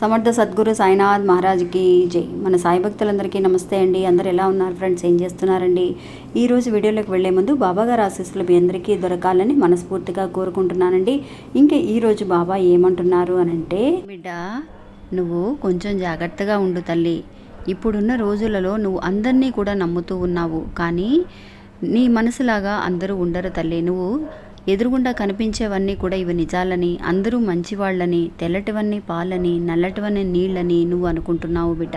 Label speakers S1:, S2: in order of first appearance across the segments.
S1: సమర్థ సద్గురు సాయినాథ్ మహారాజ్కి జై. మన సాయి భక్తులందరికీ నమస్తే అండి. అందరు ఎలా ఉన్నారు ఫ్రెండ్స్? ఏం చేస్తున్నారండి? ఈరోజు వీడియోలోకి వెళ్ళే ముందు బాబా గారి ఆశీస్సులు మీ అందరికీ దొరకాలని మనస్ఫూర్తిగా కోరుకుంటున్నానండి. ఇంకా ఈరోజు బాబా ఏమంటున్నారు అని అంటే బిడ్డ నువ్వు కొంచెం జాగ్రత్తగా ఉండు తల్లి. ఇప్పుడున్న రోజులలో నువ్వు అందరినీ కూడా నమ్ముతూ ఉన్నావు. కానీ నీ మనసులాగా అందరూ ఉండరు తల్లి. నువ్వు ఎదురుగుండా కనిపించేవన్నీ కూడా ఇవి నిజాలని అందరూ మంచివాళ్ళని తెల్లటివన్నీ పాలని నల్లటివన్నీ నీళ్ళని నువ్వు అనుకుంటున్నావు బిడ్డ.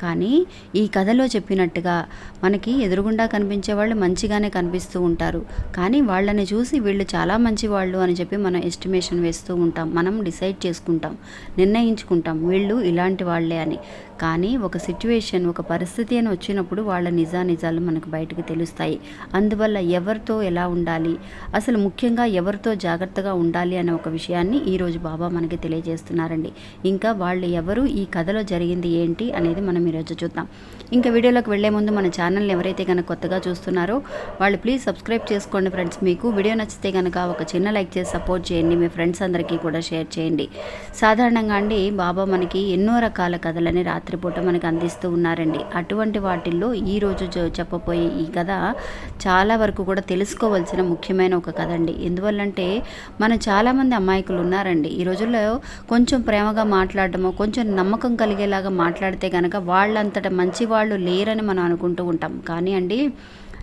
S1: కానీ ఈ కథలో చెప్పినట్టుగా మనకి ఎదురుగుండా కనిపించే వాళ్ళు మంచిగానే కనిపిస్తూ ఉంటారు. కానీ వాళ్ళని చూసి వీళ్ళు చాలా మంచివాళ్ళు అని చెప్పి మనం ఎస్టిమేషన్ వేస్తూ ఉంటాం. మనం డిసైడ్ చేసుకుంటాం నిర్ణయించుకుంటాం వీళ్ళు ఇలాంటి వాళ్ళే అని. కానీ ఒక సిచ్యువేషన్ ఒక పరిస్థితి అని వచ్చినప్పుడు వాళ్ళ నిజా నిజాలు మనకు బయటకు తెలుస్తాయి. అందువల్ల ఎవరితో ఎలా ఉండాలి? అసలు ముఖ్యంగా ఎవరితో జాగ్రత్తగా ఉండాలి అనే ఒక విషయాన్ని ఈరోజు బాబా మనకి తెలియజేస్తున్నారండి. ఇంకా వాళ్ళు ఎవరు ఈ కథలో జరిగింది ఏంటి అనేది మనం ఈరోజు చూద్దాం. ఇంకా వీడియోలోకి వెళ్ళే ముందు మన ఛానల్ని ఎవరైతే కనుక కొత్తగా చూస్తున్నారో వాళ్ళు ప్లీజ్ సబ్స్క్రైబ్ చేసుకోండి ఫ్రెండ్స్. మీకు వీడియో నచ్చితే కనుక ఒక చిన్న లైక్ చేసి సపోర్ట్ చేయండి. మీ ఫ్రెండ్స్ అందరికీ కూడా షేర్ చేయండి. సాధారణంగా అండి బాబా మనకి ఎన్నో రకాల కథలని రాత్రిపూట మనకి అందిస్తూ ఉన్నారండి. అటువంటి వాటిల్లో ఈ రోజు చెప్పబోయే ఈ కథ చాలా వరకు కూడా తెలుసుకోవాల్సిన ముఖ్యమైన ఒక కథ అండి. ఎందువల్లంటే మన చాలామంది అమాయకులు ఉన్నారండి. ఈ రోజుల్లో కొంచెం ప్రేమగా మాట్లాడటము కొంచెం నమ్మకం కలిగేలాగా మాట్లాడితే కనుక వాళ్ళంతట మంచి వాళ్ళు లేరని మనం అనుకుంటూ ఉంటాం. కానీ అండి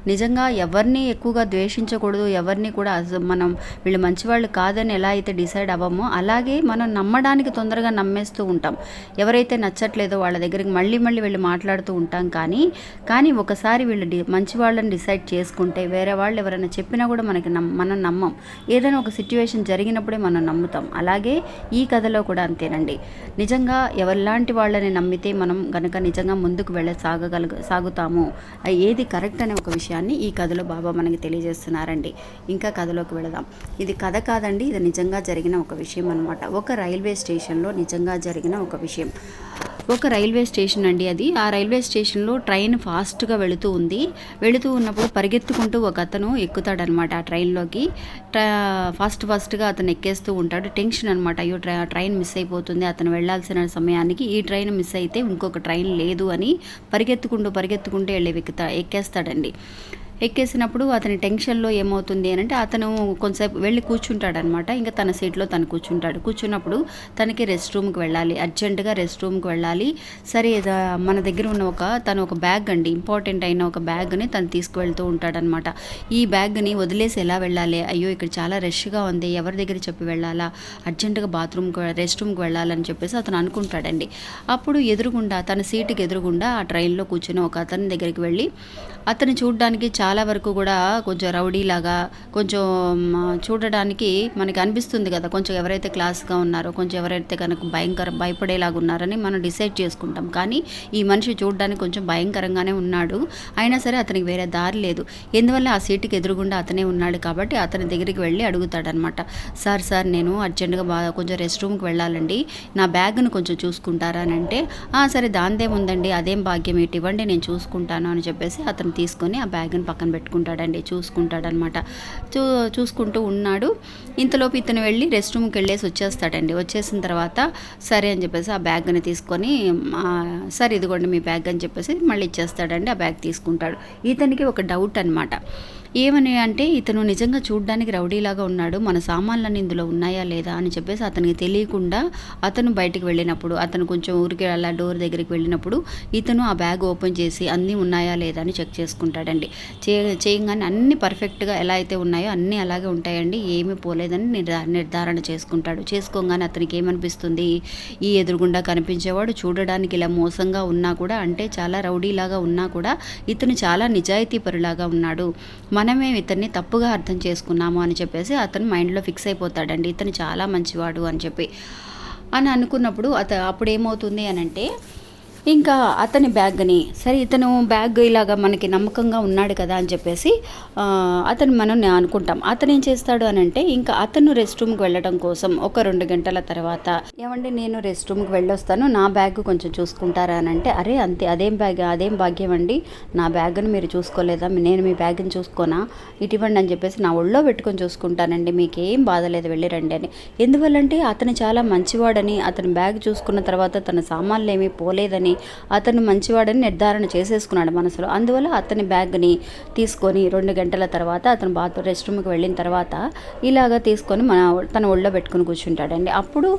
S1: నిజంగా ఎవరిని ఎక్కువగా ద్వేషించకూడదు ఎవరిని కూడా మనం వీళ్ళు మంచివాళ్ళు కాదని ఎలా అయితే డిసైడ్ అవ్వమో అలాగే మనం నమ్మడానికి తొందరగా నమ్మేస్తూ ఉంటాం. ఎవరైతే నచ్చట్లేదో వాళ్ళ దగ్గరికి మళ్ళీ మళ్ళీ వెళ్ళి మాట్లాడుతూ ఉంటాం కానీ కానీ ఒకసారి వీళ్ళు డి మంచి వాళ్ళని డిసైడ్ చేసుకుంటే వేరే వాళ్ళు ఎవరైనా చెప్పినా కూడా మనకి నమ్ మనం నమ్మం. ఏదైనా ఒక సిచ్యువేషన్ జరిగినప్పుడే మనం నమ్ముతాం. అలాగే ఈ కథలో కూడా అంతేనండి. నిజంగా ఎవరిలాంటి వాళ్ళని నమ్మితే మనం కనుక నిజంగా ముందుకు వెళ్ళ సాగగలుగు సాగుతాము. ఏది కరెక్ట్ అనే ఒక విషయం విషయాన్ని ఈ కథలో బాబా మనకి తెలియజేస్తున్నారండి. ఇంకా కథలోకి వెళదాం. ఇది కథ కాదండి ఇది నిజంగా జరిగిన ఒక విషయం అనమాట ఒక రైల్వే స్టేషన్లో నిజంగా జరిగిన ఒక విషయం. ఒక రైల్వే స్టేషన్ అండి అది. ఆ రైల్వే స్టేషన్లో ట్రైన్ ఫాస్ట్గా వెళుతూ ఉంది. వెళుతూ ఉన్నప్పుడు పరిగెత్తుకుంటూ ఒక అతను ఎక్కుతాడనమాట ఆ ట్రైన్లోకి. ట్రా- ఫాస్ట్ ఫాస్ట్గా అతను ఎక్కేస్తూ ఉంటాడు. టెన్షన్ అనమాట అయ్యో ట్రై ట్రైన్ మిస్ అయిపోతుంది అతను వెళ్ళాల్సిన సమయానికి ఈ ట్రైన్ మిస్ అయితే ఇంకొక ట్రైన్ లేదు అని పరిగెత్తుకుంటూ పరిగెత్తుకుంటూ వెళ్ళి ఎక్కుతా ఎక్కేస్తాడండి. ఎక్కేసినప్పుడు అతని టెన్షన్లో ఏమవుతుంది అని అంటే అతను కొంతసేపు వెళ్ళి కూర్చుంటాడనమాట. ఇంకా తన సీట్లో తను కూర్చుంటాడు. కూర్చున్నప్పుడు తనకి రెస్ట్ రూమ్కి వెళ్ళాలి. అర్జెంటుగా రెస్ట్ రూమ్కి వెళ్ళాలి. సరే మన దగ్గర ఉన్న ఒక తను ఒక బ్యాగ్ అండి. ఇంపార్టెంట్ అయిన ఒక బ్యాగ్ని తను తీసుకువెళ్తూ ఉంటాడనమాట. ఈ బ్యాగ్ని వదిలేసి ఎలా వెళ్ళాలి? అయ్యో ఇక్కడ చాలా రష్గా ఉంది. ఎవరి దగ్గర చెప్పి వెళ్ళాలా? అర్జెంటుగా బాత్రూమ్కి రెస్ట్ రూమ్కి వెళ్ళాలని చెప్పేసి అతను అనుకుంటాడండి. అప్పుడు ఎదురుగుండా తన సీటుకి ఎదురుగుండా ఆ ట్రైన్లో కూర్చుని ఒక అతని దగ్గరికి వెళ్ళి అతను చూడడానికి చాలా చాలా వరకు కూడా కొంచెం రౌడీలాగా కొంచెం చూడడానికి మనకి అనిపిస్తుంది కదా కొంచెం ఎవరైతే క్లాస్గా ఉన్నారో కొంచెం ఎవరైతే కనుక భయంకర భయపడేలాగా ఉన్నారని మనం డిసైడ్ చేసుకుంటాం. కానీ ఈ మనిషి చూడడానికి కొంచెం భయంకరంగానే ఉన్నాడు. అయినా సరే అతనికి వేరే దారి లేదు. ఎందువల్ల ఆ సీటుకి ఎదురుగుండా అతనే ఉన్నాడు కాబట్టి అతని దగ్గరికి వెళ్ళి అడుగుతాడనమాట. సార్ సార్ నేను అర్జెంటుగా బాగా కొంచెం రెస్ట్ రూమ్కి వెళ్ళాలండి. నా బ్యాగ్ను కొంచెం చూసుకుంటారా? అని అంటే "ఆ, సరే దాందేముందండి? అదేం భాగ్యం? ఏంటి ఇవ్వండి నేను చూసుకుంటాను అని చెప్పేసి అతను తీసుకొని ఆ బ్యాగ్ని పక్కన పక్కన పెట్టుకుంటాడండి చూసుకుంటాడనమాట. చూ చూసుకుంటూ ఉన్నాడు. ఇంతలోపు ఇతను వెళ్ళి రెస్ట్ రూమ్కి వెళ్ళేసి వచ్చేస్తాడండి. వచ్చేసిన తర్వాత సరే అని చెప్పేసి ఆ బ్యాగ్ని తీసుకొని సరే ఇదిగోండి మీ బ్యాగ్ అని చెప్పేసి మళ్ళీ ఇచ్చేస్తాడండి ఆ బ్యాగ్ తీసుకుంటాడు. ఇతనికి ఒక డౌట్ అనమాట ఏమని అంటే ఇతను నిజంగా చూడ్డానికి రౌడీలాగా ఉన్నాడు. మన సామాన్లన్నీ ఇందులో ఉన్నాయా లేదా? అని చెప్పేసి అతనికి తెలియకుండా అతను బయటికి వెళ్ళినప్పుడు అతను కొంచెం ఊరికి అలా డోర్ దగ్గరికి వెళ్ళినప్పుడు ఇతను ఆ బ్యాగ్ ఓపెన్ చేసి అన్నీ ఉన్నాయా లేదా? అని చెక్ చేసుకుంటాడండి. చే చేయగానే అన్ని పర్ఫెక్ట్గా ఎలా అయితే ఉన్నాయో అన్నీ అలాగే ఉంటాయండి. ఏమీ పోలేదని నిర్ధా నిర్ధారణ చేసుకుంటాడు. చేసుకోగానే అతనికి ఏమనిపిస్తుంది? ఈ ఎదురుగుండా కనిపించేవాడు చూడడానికి ఇలా మోసంగా ఉన్నా కూడా అంటే చాలా రౌడీలాగా ఉన్నా కూడా ఇతను చాలా నిజాయితీ పరులాగా ఉన్నాడు. మనమే ఇతన్ని తప్పుగా అర్థం చేసుకున్నాము అని చెప్పేసి అతను మైండ్లో ఫిక్స్ అయిపోతాడండి. ఇతను చాలా మంచివాడు అని చెప్పి. అని అనుకున్నప్పుడు అత అప్పుడు ఏమవుతుంది అని అంటే ఇంకా అతని బ్యాగ్ని సరే ఇతను బ్యాగ్ ఇలాగా మనకి నమ్మకంగా ఉన్నాడు కదా అని చెప్పేసి అతను మనం అనుకుంటాం. అతను ఏం చేస్తాడు అని అంటే ఇంకా అతను రెస్ట్ రూమ్కి వెళ్ళడం కోసం ఒక రెండు గంటల తర్వాత ఏమండి నేను రెస్ట్ రూమ్కి వెళ్ళొస్తాను నా బ్యాగ్ కొంచెం చూసుకుంటారా అని అంటే అరే అంతే అదేం బ్యాగ్ అదేం భాగ్యం అండి నా బ్యాగ్ను మీరు చూసుకోలేదా నేను మీ బ్యాగ్ని చూసుకోనా ఇటువంటి అని చెప్పేసి నా ఒళ్ళో పెట్టుకొని చూసుకుంటానండి మీకేం బాధ లేదు వెళ్ళి రండి అని. ఎందువల్లంటే అతను చాలా మంచివాడని అతని బ్యాగ్ చూసుకున్న తర్వాత తన సామాన్లు ఏమీ పోలేదని అతను మంచివాడని నిర్ధారణ చేసేసుకున్నాడు మనసులో. అందువల్ల అతని బ్యాగ్ని తీసుకొని రెండు గంటల తర్వాత అతను బాత్రూమ్ రెస్ట్ రూమ్కి వెళ్ళిన తర్వాత ఇలాగ తీసుకొని మన తన ఒళ్ళో పెట్టుకుని కూర్చుంటాడండి. అప్పుడు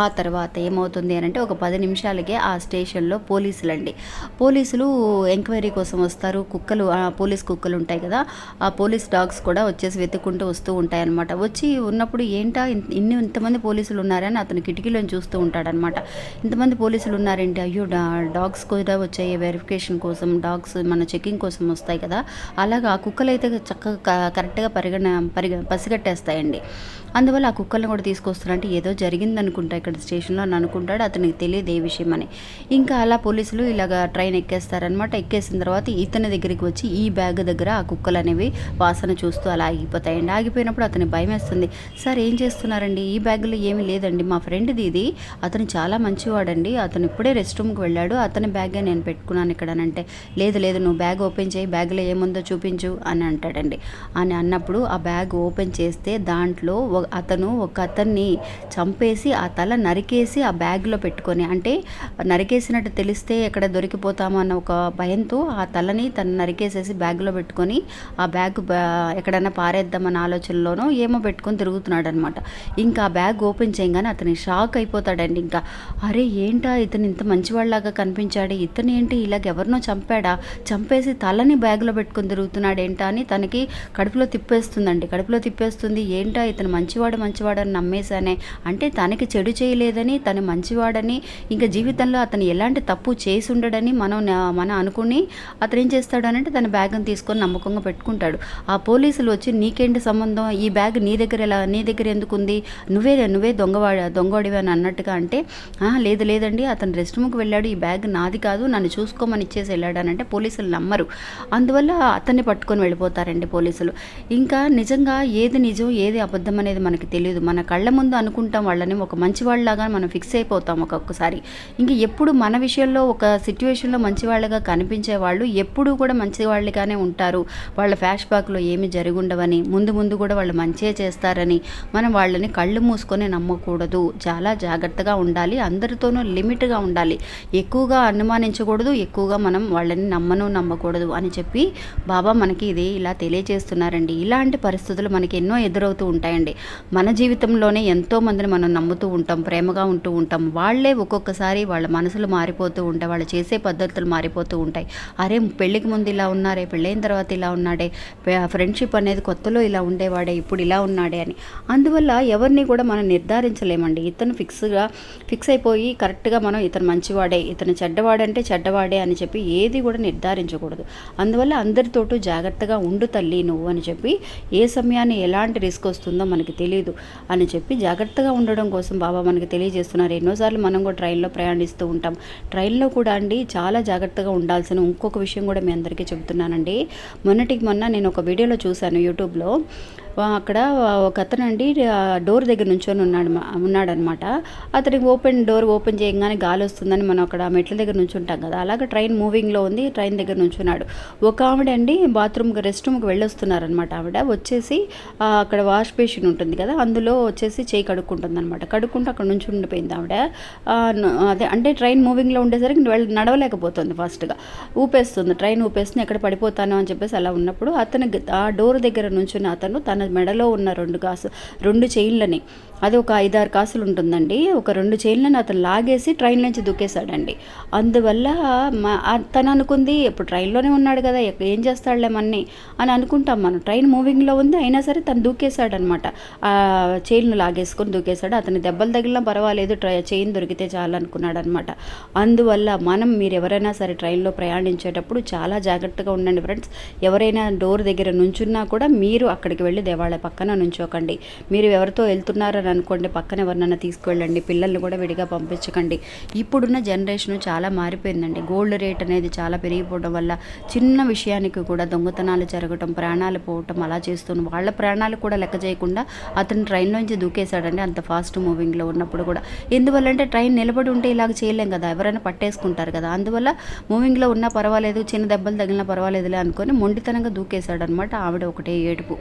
S1: ఆ తర్వాత ఏమవుతుంది అని అంటే ఒక పది నిమిషాలకే ఆ స్టేషన్లో పోలీసులు అండి పోలీసులు ఎంక్వైరీ కోసం వస్తారు. కుక్కలు ఆ పోలీస్ కుక్కలు ఉంటాయి కదా ఆ పోలీస్ డాగ్స్ కూడా వచ్చేసి వెతుక్కుంటూ వస్తూ ఉంటాయన్నమాట. వచ్చి ఉన్నప్పుడు ఏంటా ఇన్ని ఇంతమంది పోలీసులు ఉన్నారని అతను కిటికీలో చూస్తూ ఉంటాడనమాట ఇంతమంది పోలీసులు ఉన్నారేంటి? అయ్యో డా డాగ్స్ కూడా వచ్చాయి వెరిఫికేషన్ కోసం డాగ్స్ మన చెకింగ్ కోసం వస్తాయి కదా. అలాగా ఆ కుక్కలు అయితే చక్కగా క- కరెక్ట్గా పరిగణ పరిగ పసిగట్టేస్తాయండి. అందువల్ల ఆ కుక్కల్ని కూడా తీసుకొస్తున్నారంటే ఏదో జరిగింది అనుకుంటా ఇక్కడ స్టేషన్లో అని అనుకుంటాడు. అతనికి తెలియదు ఏ విషయం అని ఇంకా అలా పోలీసులు ఇలాగ ట్రైన్ ఎక్కేస్తారనమాట ఎక్కేసిన తర్వాత ఇతని దగ్గరికి వచ్చి ఈ బ్యాగ్ దగ్గర ఆ కుక్కలు అనేవి వాసన చూస్తూ అలా ఆగిపోతాయండి ఆగిపోయినప్పుడు అతని భయం వేస్తుంది. సార్ ఏం చేస్తున్నారండి? ఈ బ్యాగ్లో ఏమీ లేదండి. మా ఫ్రెండ్ది ఇది. అతను చాలా మంచివాడండి. అతను ఇప్పుడే రెస్ట్ రూమ్కి వెళ్ళాడు. అతని బ్యాగే నేను పెట్టుకున్నాను ఇక్కడ అని అంటే లేదు లేదు నువ్వు బ్యాగ్ ఓపెన్ చేయి. బ్యాగ్లో ఏముందో చూపించు అని అంటాడండి. అని అన్నప్పుడు ఆ బ్యాగ్ ఓపెన్ చేస్తే దాంట్లో ఒక అతను ఒక అతన్ని చంపేసి ఆ తల నరికేసి ఆ బ్యాగ్లో పెట్టుకొని అంటే నరికేసినట్టు తెలిస్తే ఎక్కడ దొరికిపోతామో అన్న ఒక భయంతో ఆ తలని తను నరికేసేసి బ్యాగ్లో పెట్టుకొని ఆ బ్యాగ్ ఎక్కడైనా పారేద్దామన్న ఆలోచనలోనో ఏమో పెట్టుకొని తిరుగుతున్నాడు అనమాట ఇంకా ఆ బ్యాగ్ ఓపెన్ చేయగానే అతని షాక్ అయిపోతాడండి. ఇంకా అరే ఏంటా ఇతను ఇంత మంచివాళ్ళలాగా కనిపించాడు? ఇతను ఏంటి? ఇలాగ ఎవరినో చంపాడా? చంపేసి తలని బ్యాగ్లో పెట్టుకొని తిరుగుతున్నాడు ఏంటా అని తనకి కడుపులో తిప్పేస్తుందండి. కడుపులో తిప్పేస్తుంది ఏంటా ఇతను మంచి మంచివాడు మంచివాడని నమ్మేశానే. అంటే తనకి చెడు చేయలేదని తను మంచివాడని ఇంకా జీవితంలో అతను ఎలాంటి తప్పు చేసి ఉండడని మనం మనం అనుకుని అతను ఏం చేస్తాడు అని అంటే తన బ్యాగ్ని తీసుకొని నమ్మకంగా పెట్టుకుంటాడు. ఆ పోలీసులు వచ్చి నీకేంటి సంబంధం? ఈ బ్యాగ్ నీ దగ్గర ఎలా నీ దగ్గర ఎందుకు ఉంది నువ్వే నువ్వే దొంగవాడ దొంగవాడివి అని అన్నట్టుగా అంటే లేదు లేదండి. అతను రెస్ట్ రూమ్కి వెళ్ళాడు. ఈ బ్యాగ్ నాది కాదు. నన్ను చూసుకోమని ఇచ్చేసి వెళ్ళాడు అని అంటే పోలీసులు నమ్మరు. అందువల్ల అతన్ని పట్టుకొని వెళ్ళిపోతారండి పోలీసులు. ఇంకా నిజంగా ఏది నిజం ఏది అబద్ధం అనేది మనకి తెలియదు మన కళ్ళ ముందు అనుకుంటాం వాళ్ళని ఒక మంచి వాళ్ళలాగా మనం ఫిక్స్ అయిపోతాం ఒక్కొక్కసారి. ఇంకా ఎప్పుడు మన విషయంలో ఒక సిచ్యువేషన్లో మంచివాళ్ళగా కనిపించే వాళ్ళు ఎప్పుడూ కూడా మంచి వాళ్ళుగానే ఉంటారు. వాళ్ళ ఫ్యాష్ బ్యాక్లో ఏమి జరుగుండవని ముందు ముందు కూడా వాళ్ళు మంచిగా చేస్తారని మనం వాళ్ళని కళ్ళు మూసుకొని నమ్మకూడదు. చాలా జాగ్రత్తగా ఉండాలి. అందరితోనూ లిమిట్గా ఉండాలి. ఎక్కువగా అనుమానించకూడదు ఎక్కువగా మనం వాళ్ళని నమ్మను నమ్మకూడదు అని చెప్పి బాబా మనకి ఇది ఇలా తెలియజేస్తున్నారండి. ఇలాంటి పరిస్థితులు మనకి ఎన్నో ఎదురవుతూ ఉంటాయండి. మన జీవితంలోనే ఎంతో మందిని మనం నమ్ముతూ ఉంటాం ప్రేమగా ఉంటూ ఉంటాం. వాళ్ళే ఒక్కొక్కసారి వాళ్ళ మనసులు మారిపోతూ ఉంటాయి వాళ్ళు చేసే పద్ధతులు మారిపోతూ ఉంటాయి. అరే పెళ్ళికి ముందు ఇలా ఉన్నారే పెళ్ళైన తర్వాత ఇలా ఉన్నాడే ఫ్రెండ్షిప్ అనేది కొత్తలో ఇలా ఉండేవాడే ఇప్పుడు ఇలా ఉన్నాడే అని. అందువల్ల ఎవరిని కూడా మనం నిర్ధారించలేమండి. ఇతను ఫిక్స్గా ఫిక్స్ అయిపోయి కరెక్ట్గా మనం ఇతను మంచివాడే ఇతను చెడ్డవాడంటే చెడ్డవాడే అని చెప్పి ఏది కూడా నిర్ధారించకూడదు. అందువల్ల అందరితోటూ జాగ్రత్తగా ఉండు తల్లి నువ్వు అని చెప్పి ఏ సమయాన్ని ఎలాంటి రిస్క్ వస్తుందో మనకి తెలియదు అని చెప్పి జాగ్రత్తగా ఉండడం కోసం బాబా మనకి తెలియజేస్తున్నారు. ఎన్నోసార్లు మనం కూడా ట్రైన్లో ప్రయాణిస్తూ ఉంటాం. ట్రైన్లో కూడా అండి చాలా జాగ్రత్తగా ఉండాల్సిన ఇంకొక విషయం కూడా మీ అందరికీ చెబుతున్నానండి. మొన్నటికి మొన్న నేను ఒక వీడియోలో చూశాను యూట్యూబ్లో. అక్కడ ఒక అతను అండి డోర్ దగ్గర నుంచొని ఉన్నాడు ఉన్నాడనమాట. అతనికి ఓపెన్ డోర్ ఓపెన్ చేయగానే గాలి వస్తుందని మనం అక్కడ మెట్ల దగ్గర నుంచి ఉంటాం కదా. అలాగే ట్రైన్ మూవింగ్లో ఉంది ట్రైన్ దగ్గర నుంచున్నాడు. ఒక ఆవిడ అండి బాత్రూమ్కి రెస్ట్ రూమ్కి వెళ్ళొస్తున్నారనమాట ఆవిడ. వచ్చేసి అక్కడ వాష్ బేసిన్ ఉంటుంది కదా అందులో వచ్చేసి చేయి కడుక్కుంటుంది అనమాట కడుక్కుంటూ అక్కడ నుంచి ఉండిపోయింది ఆవిడ. అదే అంటే ట్రైన్ మూవింగ్లో ఉండేసరికి వెళ్ళ నడవలేకపోతుంది ఫస్ట్గా. ఊపేస్తుంది ట్రైన్ ఊపేస్తుంది ఎక్కడ పడిపోతాను అని చెప్పేసి అలా ఉన్నప్పుడు అతను ఆ డోర్ దగ్గర నుంచున్న అతను తన మెడలో ఉన్న రెండు గాసు రెండు చైన్లని అది ఒక ఐదారు కాసులు ఉంటుందండి ఒక రెండు చైన్లను అతను లాగేసి ట్రైన్ నుంచి దుక్కేశాడండి. అందువల్ల మా- తను అనుకుంది ఇప్పుడు ట్రైన్లోనే ఉన్నాడు కదా ఏం చేస్తాడులే మన్ని? అని అనుకుంటాం మనం. ట్రైన్ మూవింగ్లో ఉంది అయినా సరే తను దూకేశాడనమాట ఆ చైన్ను లాగేసుకొని దూకేశాడు అతని దెబ్బలు తగిలినా పర్వాలేదు ట్రై చైన్ దొరికితే చాలనుకున్నాడు అనమాట అందువల్ల మనం మీరు ఎవరైనా సరే ట్రైన్లో ప్రయాణించేటప్పుడు చాలా జాగ్రత్తగా ఉండండి ఫ్రెండ్స్. ఎవరైనా డోర్ దగ్గర నుంచున్నా కూడా మీరు అక్కడికి వెళ్ళి దేవాలయ పక్కన నుంచోకండి. మీరు ఎవరితో వెళ్తున్నారని అనుకోండి పక్కన ఎవరినైనా తీసుకువెళ్ళండి పిల్లల్ని కూడా విడిగా పంపించకండి. ఇప్పుడున్న జనరేషన్ చాలా మారిపోయిందండి. గోల్డ్ రేట్ అనేది చాలా పెరిగిపోవడం వల్ల చిన్న విషయానికి కూడా దొంగతనాలు జరగటం ప్రాణాలు పోవటం అలా చేస్తున్న వాళ్ళ ప్రాణాలు కూడా లెక్క చేయకుండా అతను ట్రైన్లోంచి దూకేశాడండి అంత ఫాస్ట్ మూవింగ్లో ఉన్నప్పుడు కూడా. ఎందువల్లంటే ట్రైన్ నిలబడి ఉంటే ఇలాగ చేయలేం కదా ఎవరైనా పట్టేసుకుంటారు కదా. అందువల్ల మూవింగ్లో ఉన్నా పర్వాలేదు చిన్న దెబ్బలు తగిలినా పర్వాలేదులే అనుకొని మొండితనంగా దూకేశాడనమాట ఆవిడ ఒకటే ఏడుపు.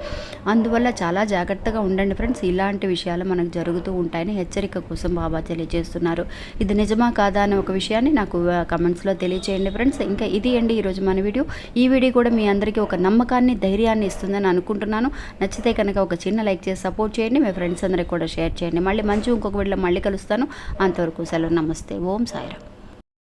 S1: అందువల్ల చాలా జాగ్రత్తగా ఉండండి ఫ్రెండ్స్ ఇలాంటి విషయాలు మనకు జరుగుతూ ఉంటాయని హెచ్చరిక కోసం బాబా తెలియజేస్తున్నారు. ఇది నిజమా కాదా అనే ఒక విషయాన్ని నాకు కమెంట్స్లో తెలియచేయండి ఫ్రెండ్స్ ఇంకా ఇది అండి ఈరోజు మన వీడియో. ఈ వీడియో కూడా మీ అందరికీ ఒక నమ్మకాన్ని ధైర్యాన్ని ఇస్తుందని అనుకుంటున్నాను. నచ్చితే కనుక ఒక చిన్న లైక్ చేసి సపోర్ట్ చేయండి. మీ ఫ్రెండ్స్ అందరికి కూడా షేర్ చేయండి. మళ్ళీ మంచి ఇంకొక వీడియోలో మళ్ళీ కలుస్తాను. అంతవరకు సెలవు. నమస్తే. ఓం సాయిరామ్.